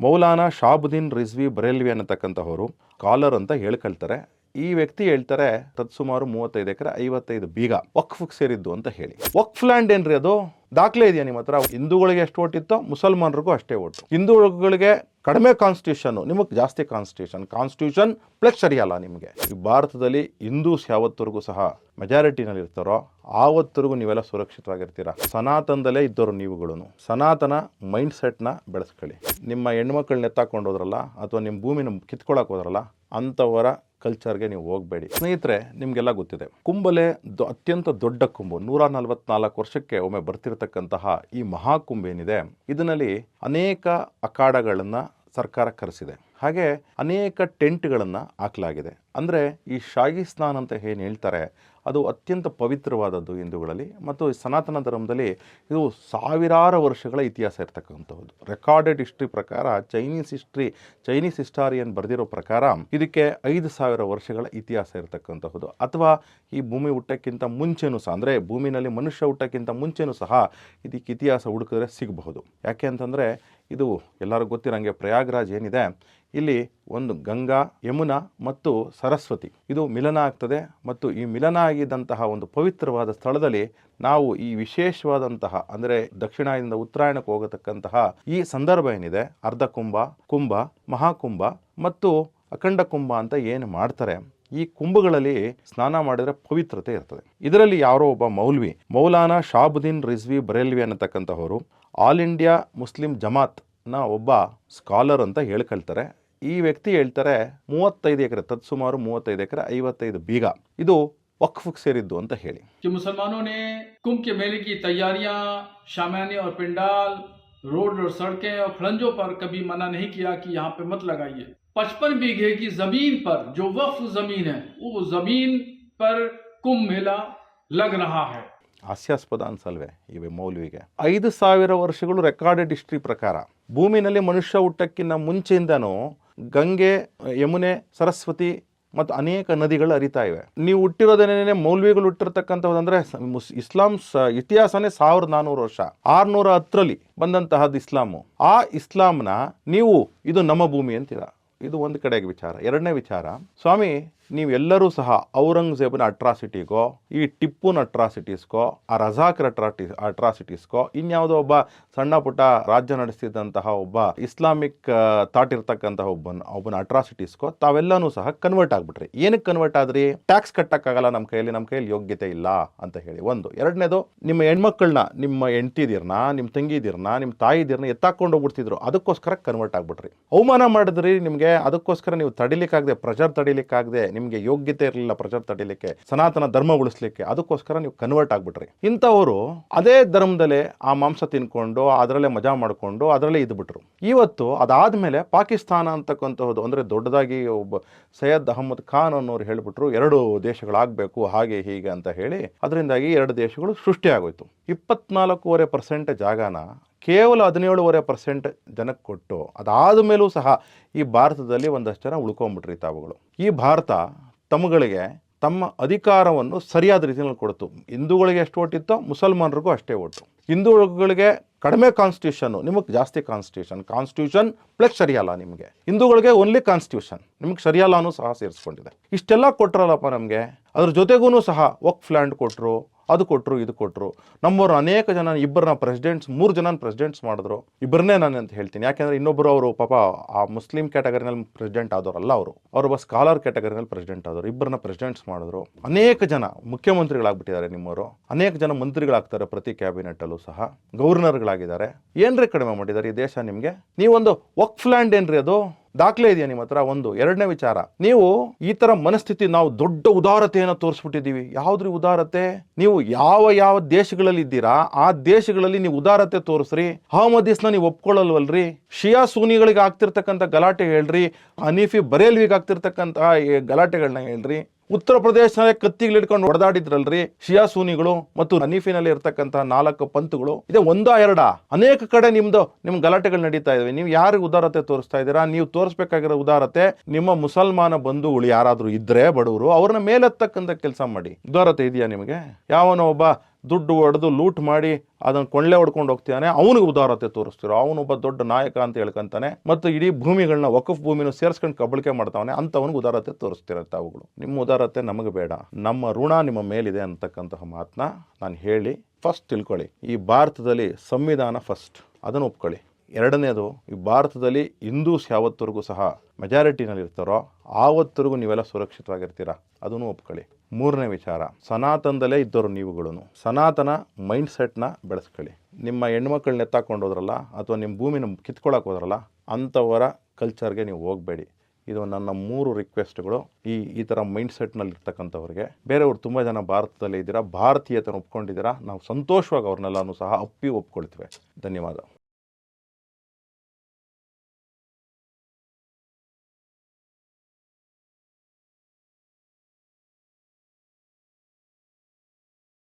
ಮೌಲಾನಾ ಶಾಬುದ್ದೀನ್ ರಿಜ್ವಿ ಬರೇಲ್ವಿ ಅನ್ನತಕ್ಕಂಥವರು ಕಾಲರ್ ಅಂತ ಹೇಳ್ಕೊಳ್ತಾರೆ ಈ ವ್ಯಕ್ತಿ ಹೇಳ್ತಾರೆ, ತತ್ಸುಮಾರು ಮೂವತ್ತೈದು ಎಕರೆ, ಐವತ್ತೈದು ಬೀಗ ವಕ್ಫ್ ಸೇರಿದ್ದು ಅಂತ ಹೇಳಿ. ವಕ್ಫ್ ಲ್ಯಾಂಡ್ ಏನ್ರಿ ಅದು? ದಾಖಲೆ ಇದೆಯಾ ನಿಮ್ಮ ಹತ್ರ? ಹಿಂದೂಗಳಿಗೆ ಎಷ್ಟು ಓಟಿತ್ತೋ ಮುಸಲ್ಮಾನರಿಗೂ ಅಷ್ಟೇ ಓಟು ಹಿಂದೂಗಳಿಗೆ ಕಡಿಮೆ ಕಾನ್ಸ್ಟಿಟ್ಯೂಷನ್ ನಿಮಗೆ ಜಾಸ್ತಿ ಕಾನ್ಸ್ಟಿಟ್ಯೂಷನ್ ಕಾನ್ಸ್ಟಿಟ್ಯೂಷನ್ ಪ್ಲಸ್ ಸರಿಯಲ್ಲ ನಿಮಗೆ. ಭಾರತದಲ್ಲಿ ಹಿಂದೂಸ್ ಯಾವತ್ತರೆಗೂ ಸಹ ಮೆಜಾರಿಟಿನಲ್ಲಿ ಇರ್ತಾರೋ ಆವತ್ತರೆಗೂ ನೀವೆಲ್ಲ ಸುರಕ್ಷಿತವಾಗಿರ್ತೀರ? ಸನಾತನದಲ್ಲೇ ಇದ್ದವರು ನೀವುಗಳು ಸನಾತನ ಮೈಂಡ್ ಸೆಟ್ನ ಬೆಳೆಸ್ಕೊಳ್ಳಿ. ನಿಮ್ಮ ಹೆಣ್ಮಕ್ಳನ್ನ ಎತ್ತಾಕೊಂಡು ಹೋದ್ರಲ್ಲ ಅಥವಾ ನಿಮ್ಮ ಭೂಮಿನ ಕಿತ್ಕೊಳಕ್ ಹೋದ್ರಲ್ಲ, ಅಂಥವರ ಕಲ್ಚರ್ಗೆ ನೀವು ಹೋಗಬೇಡಿ. ಸ್ನೇಹಿತರೆ, ನಿಮಗೆಲ್ಲ ಗೊತ್ತಿದೆ. ಕುಂಬಲೆ ಅತ್ಯಂತ ದೊಡ್ಡ ಕುಂಭು ನೂರ ನಲವತ್ನಾಲ್ಕು ವರ್ಷಕ್ಕೆ ಒಮ್ಮೆ ಬರ್ತಿರತಕ್ಕಂತಹ ಈ ಮಹಾಕುಂಭ ಏನಿದೆ, ಇದರಲ್ಲಿ ಅನೇಕ ಅಖಾಡಗಳನ್ನು ಸರ್ಕಾರ ಕರೆಸಿದೆ. ಹಾಗೆ ಅನೇಕ ಟೆಂಟ್ಗಳನ್ನು ಹಾಕಲಾಗಿದೆ. ಅಂದರೆ ಈ ಶಾಹಿ ಸ್ನಾನ್ ಅಂತ ಏನು ಹೇಳ್ತಾರೆ ಅದು ಅತ್ಯಂತ ಪವಿತ್ರವಾದದ್ದು ಹಿಂದೂಗಳಲ್ಲಿ. ಮತ್ತು ಸನಾತನ ಧರ್ಮದಲ್ಲಿ ಇದು ಸಾವಿರಾರು ವರ್ಷಗಳ ಇತಿಹಾಸ ಇರ್ತಕ್ಕಂಥದ್ದು ರೆಕಾರ್ಡೆಡ್ ಹಿಸ್ಟ್ರಿ ಪ್ರಕಾರ ಚೈನೀಸ್ ಹಿಸ್ಟ್ರಿ ಚೈನೀಸ್ ಹಿಸ್ಟಾರಿಯನ್ ಬರೆದಿರೋ ಪ್ರಕಾರ ಇದಕ್ಕೆ ಐದು ಸಾವಿರ ವರ್ಷಗಳ ಇತಿಹಾಸ ಇರತಕ್ಕಂತಹದ್ದು. ಅಥವಾ ಈ ಭೂಮಿ ಹುಟ್ಟಕ್ಕಿಂತ ಮುಂಚೆನೂ ಸಹ, ಅಂದರೆ ಭೂಮಿನಲ್ಲಿ ಮನುಷ್ಯ ಹುಟ್ಟಕ್ಕಿಂತ ಮುಂಚೆನೂ ಸಹ ಇದಕ್ಕೆ ಇತಿಹಾಸ ಹುಡುಕಿದ್ರೆ ಸಿಗಬಹುದು. ಯಾಕೆ ಅಂತಂದರೆ ಇದು ಎಲ್ಲರಿಗೂ ಗೊತ್ತಿರೋಂಗೆ ಪ್ರಯಾಗ್ರಾಜ್ ಏನಿದೆ ಇಲ್ಲಿ ಒಂದು ಗಂಗಾ, ಯಮುನಾ ಮತ್ತು ಸರಸ್ವತಿ. ಇದು ಮಿಲನ ಆಗ್ತದೆ ಮತ್ತು ಈ ಮಿಲನ ಆಗಿದ್ದಂತಹ ಒಂದು ಪವಿತ್ರವಾದ ಸ್ಥಳದಲ್ಲಿ ನಾವು ಈ ವಿಶೇಷವಾದಂತಹ, ಅಂದರೆ ದಕ್ಷಿಣದಿಂದ ಉತ್ತರಾಯಣಕ್ಕೆ ಹೋಗತಕ್ಕಂತಹ ಈ ಸಂದರ್ಭ ಏನಿದೆ? ಅರ್ಧ ಕುಂಭ ಕುಂಭ, ಮಹಾಕುಂಭ ಮತ್ತು ಅಖಂಡ ಕುಂಭ ಅಂತ ಏನು ಮಾಡ್ತಾರೆ? ಈ ಕುಂಭಗಳಲ್ಲಿ ಸ್ನಾನ ಮಾಡಿದರೆ ಪವಿತ್ರತೆ ಇರ್ತದೆ. ಇದರಲ್ಲಿ ಯಾರೋ ಒಬ್ಬ ಮೌಲ್ವಿ, ಮೌಲಾನಾ ಶಾಬುದ್ದೀನ್ ರಿಜ್ವಿ ಬರೇಲ್ವಿ ಅನ್ನತಕ್ಕಂಥವರು ಆಲ್ ಇಂಡಿಯಾ ಮುಸ್ಲಿಂ ಜಮಾತ್ನ ಒಬ್ಬ ಸ್ಕಾಲರ್ ಅಂತ ಹೇಳ್ಕೊಳ್ತಾರೆ. ಈ ವ್ಯಕ್ತಿ ಹೇಳ್ತಾರೆ ಮೂವತ್ತೈದು ಎಕರೆ ತತ್ಸುಮಾರು ಮೂವತ್ತೈದು ಎಕರೆ ಐವತ್ತೈದು ಬೀಗ ಇದು ವಕ್ಫ್ ಸೇರಿದ್ದು ಅಂತ ಹೇಳಿ कि मुसलमानों ने कुंभ के मेले की तैयारियां शामान्य और पिंडाल रोड और सड़कें और खड़ंजों पर कभी मना नहीं किया कि यहाँ पे मत लगाइए पचपन बीघे की जमीन पर जो वक्फ जमीन है वो जमीन पर कुंभ मेला लग रहा है ಹಾಸ್ಯಾಸ್ಪದ ಅನ್ಸಲ್ವೇ ಇವೆ ಮೌಲ್ವಿಗೆ ಐದು ಸಾವಿರ ವರ್ಷಗಳು ರೆಕಾರ್ಡೆಡ್ ಹಿಸ್ಟ್ರಿ ಪ್ರಕಾರ ಭೂಮಿನಲ್ಲಿ ಮನುಷ್ಯ ಹುಟ್ಟಕ್ಕಿಂತ ಮುಂಚೆಯಿಂದನೂ ಗಂಗೆ, ಯಮುನೆ, ಸರಸ್ವತಿ ಮತ್ತು ಅನೇಕ ನದಿಗಳು ಹರಿತಾ ಇವೆ. ನೀವು ಹುಟ್ಟಿರೋದೇನೇ ಮೌಲ್ವಿಗಳು ಹುಟ್ಟಿರ್ತಕ್ಕಂಥದ್ದಂದ್ರೆ ಇಸ್ಲಾಂ ಇತಿಹಾಸನೇ ಸಾವಿರದ ನಾನ್ನೂರು ವರ್ಷ. ಆರ್ನೂರ ಹತ್ತರಲ್ಲಿ ಬಂದಂತಹದ್ದು ಇಸ್ಲಾಮು. ಆ ಇಸ್ಲಾಂನ ನೀವು, ಇದು ನಮ್ಮ ಭೂಮಿ ಅಂತೀರ. ಇದು ಒಂದು ಕಡೆಗೆ ವಿಚಾರ. ಎರಡನೇ ವಿಚಾರ. ಸ್ವಾಮಿ ನೀವೆಲ್ಲರೂ ಸಹ ಔರಂಗಜೇಬನ ಅಟ್ರಾಸಿಟಿಗೋ, ಈ ಟಿಪ್ಪುನ ಅಟ್ರಾಸಿಟೀಸ್ಗೋ, ಆ ರಜಾಕರ್ ಅಟ್ರಾಟಿ, ಅಟ್ರಾಸಿಟೀಸ್ಗೋ, ಇನ್ಯಾವುದೋ ಒಬ್ಬ ಸಣ್ಣ ಪುಟ್ಟ ರಾಜ್ಯ ನಡೆಸ್ತಿದ್ದಂತಹ ಒಬ್ಬ ಇಸ್ಲಾಮಿಕ್ ಥಾಟ್ ಇರ್ತಕ್ಕಂತಹ ಒಬ್ಬನ ಒಬ್ಬನ ಅಟ್ರಾಸಿಟೀಸ್ಗೋ, ತಾವೆಲ್ಲನೂ ಸಹ ಕನ್ವರ್ಟ್ ಆಗ್ಬಿಟ್ರಿ. ಏನಕ್ಕೆ ಕನ್ವರ್ಟ್ ಆದ್ರಿ? ಟ್ಯಾಕ್ಸ್ ಕಟ್ಟಕ್ಕಾಗಲ್ಲ ನಮ್ಮ ಕೈಯಲ್ಲಿ ನಮ್ಮ ಕೈಯಲ್ಲಿ ಯೋಗ್ಯತೆ ಇಲ್ಲ ಅಂತ ಹೇಳಿ. ಒಂದು. ಎರಡನೇದು, ನಿಮ್ಮ ಹೆಣ್ಮಕ್ಳನ್ನ, ನಿಮ್ಮ ಹೆಂಡ್ತಿದಿರ್ನ, ನಿಮ್ಮ ತಂಗಿದಿರ್ನ, ನಿಮ್ಮ ತಾಯಿದಿರ್ನ ಎತ್ತಾಕೊಂಡು ಹೋಗ್ಬಿಡ್ತಿದ್ರು. ಅದಕ್ಕೋಸ್ಕರ ಕನ್ವರ್ಟ್ ಆಗ್ಬಿಟ್ರಿ. ಅವಮಾನ ಮಾಡಿದ್ರಿ ನಿಮಗೆ, ಅದಕ್ಕೋಸ್ಕರ ನೀವು ತಡಿಲಿಕ್ಕಾಗದೆ ಪ್ರೆಷರ್ ತಡಿಲಿಕ್ಕಾಗದೆ ನಿಮಗೆ ಯೋಗ್ಯತೆ ಇರಲಿಲ್ಲ ಪ್ರಚಾರ ತಡಿಲಿಕ್ಕೆ, ಸನಾತನ ಧರ್ಮ ಉಳಿಸ್ಲಿಕ್ಕೆ, ಅದಕ್ಕೋಸ್ಕರ ನೀವು ಕನ್ವರ್ಟ್ ಆಗ್ಬಿಟ್ರಿ. ಇಂಥವರು ಅದೇ ಧರ್ಮದಲ್ಲೇ ಆ ಮಾಂಸ ತಿನ್ಕೊಂಡು, ಅದರಲ್ಲೇ ಮಜಾ ಮಾಡಿಕೊಂಡು, ಅದರಲ್ಲೇ ಇದ್ಬಿಟ್ರು. ಇವತ್ತು ಅದಾದ್ಮೇಲೆ ಪಾಕಿಸ್ತಾನ ಅಂತಕ್ಕಂತಹದ್ದು, ಅಂದರೆ ದೊಡ್ಡದಾಗಿ ಒಬ್ಬ ಸೈಯದ್ ಅಹಮದ್ ಖಾನ್ ಅನ್ನೋರು ಹೇಳ್ಬಿಟ್ರು, ಎರಡು ದೇಶಗಳಾಗಬೇಕು, ಹಾಗೆ ಹೀಗೆ ಅಂತ ಹೇಳಿ, ಅದರಿಂದಾಗಿ ಎರಡು ದೇಶಗಳು ಸೃಷ್ಟಿಯಾಗೋಯ್ತು. ಇಪ್ಪತ್ನಾಲ್ಕೂವರೆ ಪರ್ಸೆಂಟ್ ಜಾಗನ ಕೇವಲ ಹದಿನೇಳುವರೆ ಪರ್ಸೆಂಟ್ ಜನಕ್ಕೆ ಕೊಟ್ಟು, ಅದಾದ ಮೇಲೂ ಸಹ ಈ ಭಾರತದಲ್ಲಿ ಒಂದಷ್ಟು ಜನ ಉಳ್ಕೊಂಬಿಟ್ರಿ ತಾವುಗಳು. ಈ ಭಾರತ ತಮ್ಮಗಳಿಗೆ ತಮ್ಮ ಅಧಿಕಾರವನ್ನು ಸರಿಯಾದ ರೀತಿಯಲ್ಲಿ ಕೊಡ್ತು. ಹಿಂದೂಗಳಿಗೆ ಎಷ್ಟು ಓಟಿತ್ತೋ ಮುಸಲ್ಮಾನರಿಗೂ ಅಷ್ಟೇ ಓಟು. ಹಿಂದೂಗಳಿಗೆ ಕಡಿಮೆ ಕಾನ್ಸ್ಟಿಟ್ಯೂಷನ್ ನಿಮಗೆ ಜಾಸ್ತಿ ಕಾನ್ಸ್ಟಿಟ್ಯೂಷನ್ ಕಾನ್ಸ್ಟಿಟ್ಯೂಷನ್ ಪ್ಲಸ್ ಸರಿಯಲ್ಲ ನಿಮಗೆ. ಹಿಂದೂಗಳಿಗೆ ಓನ್ಲಿ ಕಾನ್ಸ್ಟಿಟ್ಯೂಷನ್ ನಿಮಗೆ ಸರಿಯಲ್ಲನೂ ಸಹ ಸೇರಿಸ್ಕೊಂಡಿದೆ. ಇಷ್ಟೆಲ್ಲ ಕೊಟ್ಟರಲ್ಲಪ್ಪ ನಮಗೆ, ಅದ್ರ ಜೊತೆಗೂ ಸಹ ವಕ್ಫ್ ಫ್ಲ್ಯಾಂಡ್ ಕೊಟ್ಟರು ಅದು ಕೊಟ್ಟರು ಇದು ಕೊಟ್ಟರು ನಮ್ಮವರು ಅನೇಕ ಜನ, ಇಬ್ಬರನ್ನ ಪ್ರೆಸಿಡೆಂಟ್ಸ್ ಮೂರು ಜನ ಪ್ರೆಸಿಡೆಂಟ್ಸ್ ಮಾಡಿದ್ರು. ಇಬ್ಬರನ್ನೇ ನಾನು ಅಂತ ಹೇಳ್ತೀನಿ. ಯಾಕೆಂದರೆ ಇನ್ನೊಬ್ಬರು ಅವರು ಪಾಪ ಆ ಮುಸ್ಲಿಂ ಕ್ಯಾಟಗರಿನಲ್ಲಿ ಪ್ರೆಸಿಡೆಂಟ್ ಆದವರಲ್ಲ ಅವರು. ಅವರೊಬ್ಬ ಸ್ಕಾಲರ್ ಕ್ಯಾಟಗರಿನಲ್ಲಿ ಪ್ರೆಸಿಡೆಂಟ್ ಆದವರು. ಇಬ್ಬರನ್ನ ಪ್ರೆಸಿಡೆಂಟ್ಸ್ ಮಾಡಿದ್ರು. ಅನೇಕ ಜನ ಮುಖ್ಯಮಂತ್ರಿಗಳಾಗ್ಬಿಟ್ಟಿದ್ದಾರೆ ನಿಮ್ಮವರು. ಅನೇಕ ಜನ ಮಂತ್ರಿಗಳಾಗ್ತಾರೆ ಪ್ರತಿ ಕ್ಯಾಬಿನೆಟಲ್ಲೂ ಸಹ. ಗವರ್ನರ್ಗಳಾಗಿದ್ದಾರೆ ಏನ್ರಿ ಕಡಿಮೆ ಮಾಡಿದ್ದಾರೆ ಈ ದೇಶ ನಿಮಗೆ? ನೀವೊಂದು ವಕ್ಫ್ ಲ್ಯಾಂಡ್ ಏನ್ರಿ ಅದು? ದಾಖಲೆ ಇದೆಯಾ ನಿಮ್ಮ ಹತ್ರ? ಒಂದು. ಎರಡನೇ ವಿಚಾರ. ನೀವು ಈ ತರ ಮನಸ್ಥಿತಿ, ನಾವು ದೊಡ್ಡ ಉದಾರತೆಯನ್ನು ತೋರಿಸ್ಬಿಟ್ಟಿದ್ದೀವಿ. ಯಾವ್ದ್ರಿ ಉದಾರತೆ? ನೀವು ಯಾವ ಯಾವ ದೇಶಗಳಲ್ಲಿ ಇದ್ದೀರಾ, ಆ ದೇಶಗಳಲ್ಲಿ ನೀವು ಉದಾರತೆ ತೋರಿಸ್ರಿ. ಅಹಮದಿಸ್ನ ನೀವು ಒಪ್ಕೊಳ್ಳಲ್ವಲ್ರಿ? ಶಿಯಾ ಸೂನಿಗಳಿಗೆ ಆಗ್ತಿರ್ತಕ್ಕಂಥ ಗಲಾಟೆ ಹೇಳ್ರಿ. ಹನೀಫಿ ಬರೇಲ್ವಿಗೆ ಆಗ್ತಿರ್ತಕ್ಕಂಥ ಗಲಾಟೆಗಳನ್ನ ಹೇಳ್ರಿ. ಉತ್ತರ ಪ್ರದೇಶದಲ್ಲಿ ಕತ್ತಿಗಳು ಇಟ್ಕೊಂಡು ಹೊಡೆದಾಡಿದ್ರಲ್ರಿ? ಶಿಯಾ ಸೂನಿಗಳು ಮತ್ತು ಹನೀಫಿನಲ್ಲಿ ಇರ್ತಕ್ಕಂತಹ ನಾಲ್ಕು ಪಂತುಗಳು. ಇದೆ ಒಂದಾ ಎರಡ? ಅನೇಕ ಕಡೆ ನಿಮ್ದು, ನಿಮ್ ಗಲಾಟೆಗಳು ನಡೀತಾ ಇದಾವೆ ನೀವು ಯಾರಿಗೆ ಉದಾರತೆ ತೋರಿಸ್ತಾ ಇದ್ದೀರಾ? ನೀವು ತೋರಿಸ್ಬೇಕಾಗಿರೋ ಉದಾರತೆ ನಿಮ್ಮ ಮುಸಲ್ಮಾನ ಬಂಧುಗಳು ಯಾರಾದ್ರೂ ಇದ್ರೆ ಬಡವರು, ಅವ್ರನ್ನ ಮೇಲೆತ್ತಕ್ಕಂಥ ಕೆಲಸ ಮಾಡಿ. ಉದಾರತೆ ಇದೆಯಾ ನಿಮಗೆ? ಯಾವನೋ ಒಬ್ಬ ದುಡ್ಡು ಹೊಡೆದು ಲೂಟ್ ಮಾಡಿ ಅದನ್ನು ಕೊಳ್ಳೆ ಹೊಡ್ಕೊಂಡು ಹೋಗ್ತಾನೆ ಅವನಿಗೆ ಉದಾರತೆ ತೋರಿಸ್ತಿರೋ, ಅವನೊಬ್ಬ ದೊಡ್ಡ ನಾಯಕ ಅಂತ ಹೇಳ್ಕೊಂತಾನೆ ಮತ್ತು ಇಡೀ ಭೂಮಿಗಳನ್ನ ವಕಫ್ ಭೂಮಿನ ಸೇರಿಸ್ಕೊಂಡು ಕಬಳಿಕೆ ಮಾಡ್ತಾವನೆ. ಅಂಥವನಿಗೆ ಉದಾರತೆ ತೋರಿಸ್ತಿರತ್ತೆ ತಾವುಗಳು ನಿಮ್ಮ ಉದಾರತೆ ನಮಗೆ ಬೇಡ. ನಮ್ಮ ಋಣ ನಿಮ್ಮ ಮೇಲಿದೆ ಅಂತಕ್ಕಂತಹ ಮಾತನ್ನ ನಾನು ಹೇಳಿ ಫಸ್ಟ್ ತಿಳ್ಕೊಳ್ಳಿ. ಈ ಭಾರತದಲ್ಲಿ ಸಂವಿಧಾನ ಫಸ್ಟ್ ಅದನ್ನು ಒಪ್ಕೊಳ್ಳಿ. ಎರಡನೇದು, ಈ ಭಾರತದಲ್ಲಿ ಹಿಂದೂಸ್ ಯಾವತ್ತರೆಗೂ ಸಹ ಮೆಜಾರಿಟಿನಲ್ಲಿರ್ತಾರೋ ಆವತ್ತರೆಗೂ ನೀವೆಲ್ಲ ಸುರಕ್ಷಿತವಾಗಿರ್ತೀರ? ಅದನ್ನು ಒಪ್ಕೊಳ್ಳಿ. ಮೂರನೇ ವಿಚಾರ, ಸನಾತನದಲ್ಲೇ ಇದ್ದವರು ನೀವುಗಳು ಸನಾತನ ಮೈಂಡ್ ಸೆಟ್ನ ಬೆಳೆಸ್ಕೊಳ್ಳಿ. ನಿಮ್ಮ ಹೆಣ್ಮಕ್ಳನ್ನ ಎತ್ತಾಕೊಂಡು ಹೋದ್ರಲ್ಲ, ಅಥವಾ ನಿಮ್ಮ ಭೂಮಿನ ಕಿತ್ಕೊಳಕ್ಕೆ ಹೋದ್ರಲ್ಲ, ಅಂಥವರ ಕಲ್ಚರ್ಗೆ ನೀವು ಹೋಗಬೇಡಿ. ಇದು ನನ್ನ ಮೂರು ರಿಕ್ವೆಸ್ಟ್ಗಳು ಈ ಈ ಥರ ಮೈಂಡ್ ಸೆಟ್ನಲ್ಲಿ ಇರ್ತಕ್ಕಂಥವ್ರಿಗೆ ಬೇರೆಯವ್ರು ತುಂಬ ಜನ ಭಾರತದಲ್ಲಿ ಇದ್ದೀರಾ, ಭಾರತೀಯತನ ಒಪ್ಕೊಂಡಿದ್ದೀರಾ, ನಾವು ಸಂತೋಷವಾಗಿ ಅವ್ರನ್ನೆಲ್ಲನೂ ಸಹ ಅಪ್ಪಿ ಒಪ್ಕೊಳ್ತೇವೆ. ಧನ್ಯವಾದ.